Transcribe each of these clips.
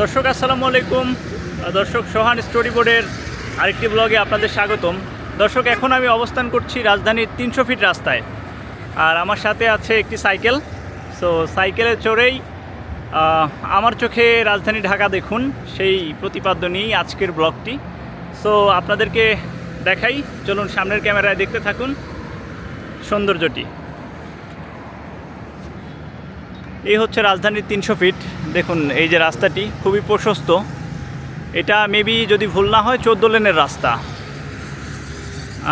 দর্শক, আসসালামু আলাইকুম। দর্শক, সোহান স্টোরি বোর্ডের আরেকটি ব্লগে আপনাদের স্বাগতম। দর্শক, এখন আমি অবস্থান করছি রাজধানীর তিনশো ফিট রাস্তায়। আর আমার সাথে আছে একটি সাইকেল। সো সাইকেলে চড়েই আমার চোখে রাজধানী ঢাকা দেখুন, সেই প্রতিপাদ্য নিয়েই আজকের ব্লগটি। সো আপনাদেরকে দেখাই, চলুন সামনের ক্যামেরায় দেখতে থাকুন সৌন্দর্যটি। এই হচ্ছে রাজধানীর তিনশো ফিট। দেখুন, এই যে রাস্তাটি খুবই প্রশস্ত। এটা মেবি যদি ভুল না হয়, চোদ্দ লেনের রাস্তা।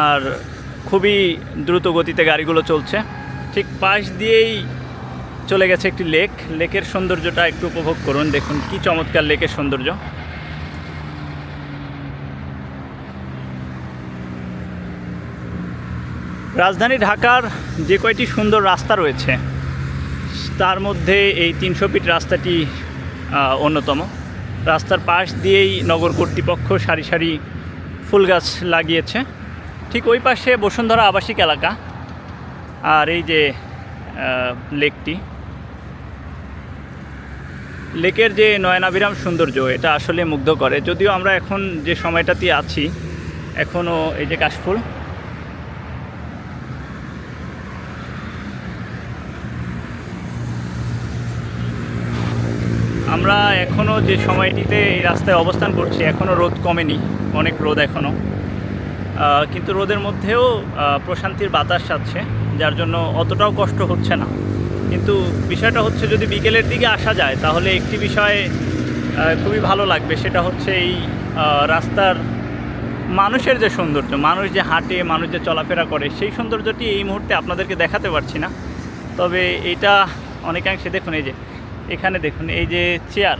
আর খুবই দ্রুত গতিতে গাড়িগুলো চলছে। ঠিক পাশ দিয়েই চলে গেছে একটি লেক। লেকের সৌন্দর্যটা একটু উপভোগ করুন। দেখুন, কি চমৎকার লেকের সৌন্দর্য। রাজধানী ঢাকার যে কয়টি সুন্দর রাস্তা রয়েছে তার মধ্যে এই তিনশো ফিট রাস্তাটি অন্যতম। রাস্তার পাশ দিয়েই নগর কর্তৃপক্ষ সারি সারি ফুল গাছ লাগিয়েছে। ঠিক ওই পাশে বসুন্ধরা আবাসিক এলাকা আর এই যে লেকটি। লেকের যে নয়নাবিরাম সৌন্দর্য, এটা আসলে মুগ্ধ করে। যদিও আমরা এখন যে সময়টাতে আছি এখনও এই যে কাশফুল আমরা এখনও যে সময়টিতে এই রাস্তায় অবস্থান করছি, এখনও রোদ কমেনি, অনেক রোদ এখনও। কিন্তু রোদের মধ্যেও প্রশান্তির বাতাস আছে যার জন্য অতটাও কষ্ট হচ্ছে না। কিন্তু বিষয়টা হচ্ছে, যদি বিকেলের দিকে আসা যায়, তাহলে একটি বিষয় খুবই ভালো লাগবে, সেটা হচ্ছে এই রাস্তার মানুষের যে সৌন্দর্য, মানুষ যে হাঁটে, মানুষ যে চলাফেরা করে, সেই সৌন্দর্যটি এই মুহূর্তে আপনাদেরকে দেখাতে পারছি না। তবে এটা অনেকাংশে দেখুন, এই যে এখানে দেখুন, এই যে চেয়ার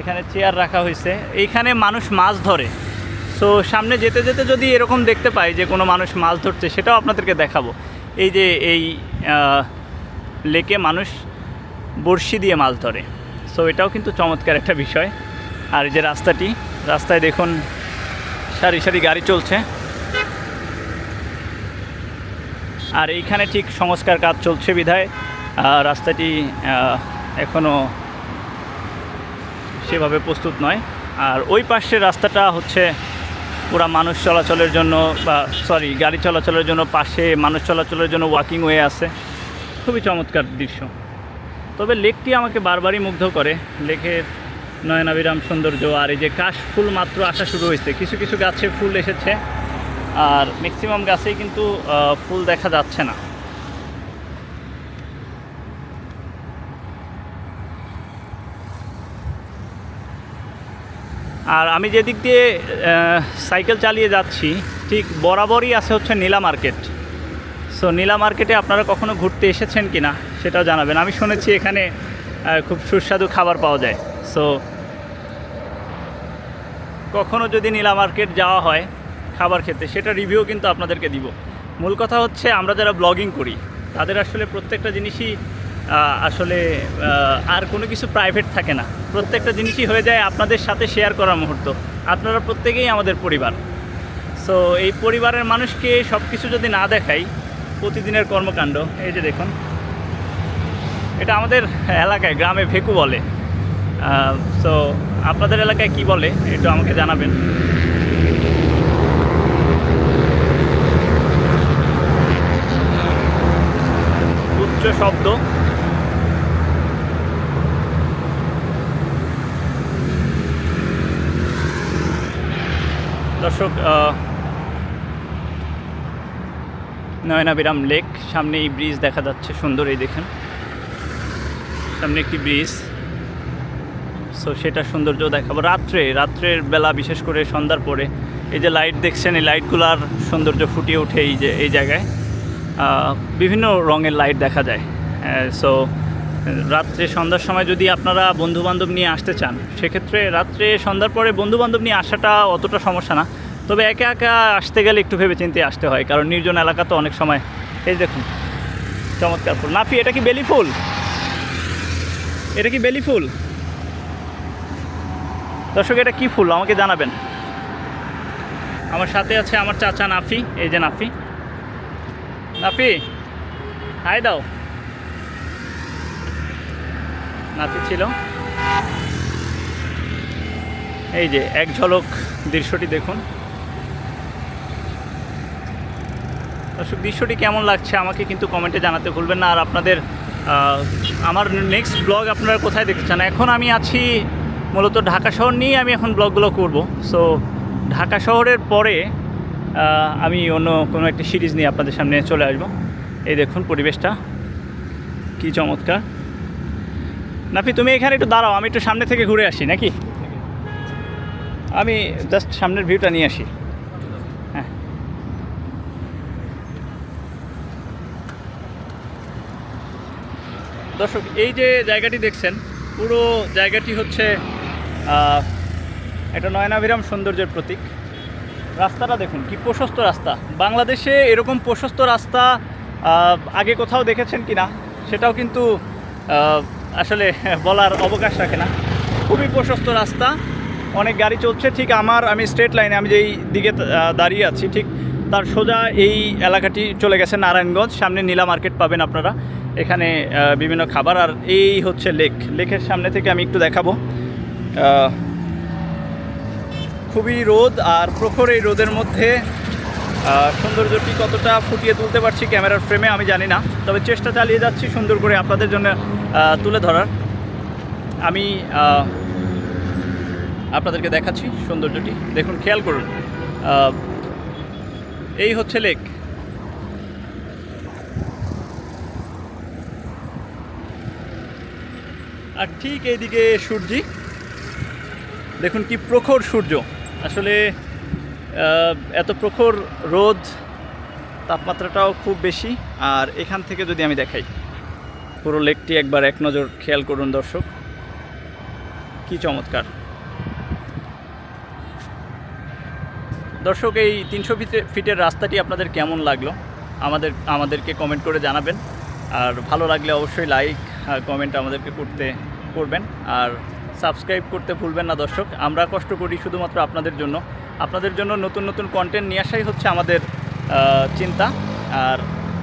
এখানে চেয়ার রাখা হয়েছে। এইখানে মানুষ মাছ ধরে। সো সামনে যেতে যেতে যদি এরকম দেখতে পাই যে কোনো মানুষ মাছ ধরছে, সেটাও আপনাদেরকে দেখাবো। এই যে এই লেকে মানুষ বড়শি দিয়ে মাছ ধরে। সো এটাও কিন্তু চমৎকার একটা বিষয়। আর এই যে রাস্তাটি, রাস্তায় দেখুন, সারি সারি গাড়ি চলছে। আর এইখানে ঠিক সংস্কার কাজ চলছে বিধায়। রাস্তাটি এখনও সেভাবে প্রস্তুত নয়। আর ওই পাশের রাস্তাটা হচ্ছে পুরা মানুষ চলাচলের জন্য বা সরি গাড়ি চলাচলের জন্য পাশে মানুষ চলাচলের জন্য ওয়াকিং ওয়ে আছে। খুবই চমৎকার দৃশ্য। তবে লেকটি আমাকে বারবারই মুগ্ধ করে। লেকের নয়নাবিরাম সৌন্দর্য আর এই যে কাশ ফুল মাত্র আসা শুরু হয়েছে। কিছু কিছু গাছে ফুল এসেছে। আর ম্যাক্সিমাম গাছেই কিন্তু ফুল দেখা যাচ্ছে না। আর আমি যেদিক দিয়ে সাইকেল চালিয়ে যাচ্ছি, ঠিক বরাবরই আছে হচ্ছে নীলা মার্কেট। সো নীলা মার্কেটে আপনারা কখনো ঘুরতে এসেছেন কি না সেটাও জানাবেন। আমি শুনেছি এখানে খুব সুস্বাদু খাবার পাওয়া যায়। সো কখনো যদি নীলা মার্কেট যাওয়া হয় খাবার খেতে, সেটা রিভিউ কিন্তু আপনাদেরকে দিব। মূল কথা হচ্ছে আমরা যারা ব্লগিং করি, তাদের আসলে প্রত্যেকটা জিনিসই আসলে আর কোনো কিছু প্রাইভেট থাকে না। প্রত্যেকটা জিনিসই হয়ে যায় আপনাদের সাথে শেয়ার করার মুহূর্ত। আপনারা প্রত্যেকেই আমাদের পরিবার। সো এই পরিবারের মানুষকে সব কিছু যদি না দেখাই, প্রতিদিনের কর্মকাণ্ড, এই যে দেখুন, এটা আমাদের এলাকায়, গ্রামে ভেকু বলে। সো আপনাদের এলাকায় কি বলে, একটু আমাকে জানাবেন। উচ্চ শব্দ। দর্শক নয়নাবিরাম লেক সামনে এই ব্রিজ দেখা যাচ্ছে সুন্দর এই দেখেন। সামনে একটি ব্রিজ। সো সেটা সৌন্দর্য দেখাবো। রাত্রে, রাত্রের বেলা বিশেষ করে সন্ধ্যার পরে, এই যে লাইট দেখছেন, এই লাইটগুলার সৌন্দর্য ফুটিয়ে ওঠে এই যে, এই জায়গায়। বিভিন্ন রঙের লাইট দেখা যায়। সো রাত্রে সন্ধ্যার সময় যদি আপনারা বন্ধু বান্ধব নিয়ে আসতে চান, সেক্ষেত্রে রাত্রে সন্ধ্যার পরে বন্ধু বান্ধব নিয়ে আসাটা অতটা সমস্যা না। তবে একা একা আসতে গেলে একটু ভেবে চিন্তে আসতে হয়, কারণ নির্জন এলাকা তো অনেক সময়। এই দেখুন, চমৎকার ফুল। নাফি, এটা কি বেলি ফুল? এটা কি বেলি ফুল? দর্শক, এটা কি ফুল? আমাকে জানাবেন। আমার সাথে আছে আমার চাচা নাফি, এই যে নাফি। নাফি, হাই দাও। নাফি ছিল। এই যে এক ঝলক দৃশ্যটি দেখুন। দর্শক, দৃশ্যটি কেমন লাগছে আমাকে কিন্তু কমেন্টে জানাতে ভুলবেন না। আর আপনাদের আমার নেক্সট ব্লগ আপনারা কোথায় দেখতে চান? এখন আমি আছি মূলত ঢাকা শহর নিয়ে আমি এখন ব্লগগুলো করব। সো ঢাকা শহরের পরে আমি অন্য কোনো একটা সিরিজ নিয়ে আপনাদের সামনে চলে আসব। এই দেখুন পরিবেশটা, কি চমৎকার। নাফি, তুমি এখানে একটু দাঁড়াও, আমি একটু সামনে থেকে ঘুরে আসি, নাকি? আমি জাস্ট সামনের ভিউটা নিয়ে আসি। দর্শক, এই যে জায়গাটি দেখছেন, পুরো জায়গাটি হচ্ছে একটা নয়নাভিরাম সৌন্দর্যের প্রতীক। রাস্তাটা দেখুন, কি প্রশস্ত রাস্তা। বাংলাদেশে এরকম প্রশস্ত রাস্তা আগে কোথাও দেখেছেন কি না সেটাও কিন্তু আসলে বলার অবকাশ রাখে না। খুবই প্রশস্ত রাস্তা, অনেক গাড়ি চলছে, ঠিক আমার, আমি স্ট্রেট লাইনে আমি যেই দিকে দাঁড়িয়ে আছি, ঠিক তার সোজা এই এলাকাটি চলে গেছে নারায়ণগঞ্জ। সামনে নীলা মার্কেট পাবেন আপনারা। এখানে বিভিন্ন খাবার আর এই হচ্ছে লেক। লেকের সামনে থেকে আমি একটু দেখাবো। খুবই রোদ আর প্রখর এই রোদের মধ্যে সৌন্দর্যটি কতটা ফুটিয়ে তুলতে পারছি ক্যামেরার ফ্রেমে আমি জানি না। তবে চেষ্টা চালিয়ে যাচ্ছি সুন্দর করে আপনাদের জন্য তুলে ধরার। আমি আপনাদেরকে দেখাচ্ছি সৌন্দর্যটি। দেখুন, খেয়াল করুন। এই হচ্ছে লেক। আর ঠিক এইদিকে সূর্যি। দেখুন কি প্রখর সূর্য। আসলে এত প্রখর রোদ, তাপমাত্রাটাও খুব বেশি। আর এখান থেকে যদি আমি দেখাই, পুরো লেকটি একবার এক নজর খেয়াল করুন দর্শক। কি চমৎকার। দর্শক, এই তিনশো ফিটের রাস্তাটি আপনাদের কেমন লাগল? আমাদের, আমাদেরকে কমেন্ট করে জানাবেন। আর ভালো লাগলে অবশ্যই লাইক কমেন্ট আমাদেরকে করতে, করবেন। আর সাবস্ক্রাইব করতে ভুলবেন না দর্শক। আমরা কষ্ট করি শুধুমাত্র আপনাদের জন্য। আপনাদের জন্য নতুন নতুন কন্টেন্ট নিয়ে আসাই হচ্ছে আমাদের চিন্তা। আর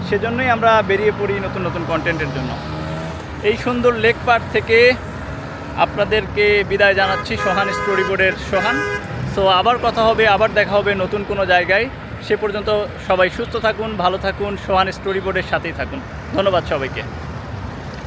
সেজন্যই আমরা বেরিয়ে পড়ি নতুন নতুন কন্টেন্টের জন্য। এই সুন্দর লেক পার্ক থেকে আপনাদেরকে বিদায় জানাচ্ছি। সোহান স্টোরি বোর্ডের সোহান। তো আবার কথা হবে, আবার দেখা হবে নতুন কোনো জায়গায়। সে পর্যন্ত সবাই সুস্থ থাকুন, ভালো থাকুন, সোহান স্টোরি বোর্ডের সাথেই থাকুন। ধন্যবাদ সবাইকে।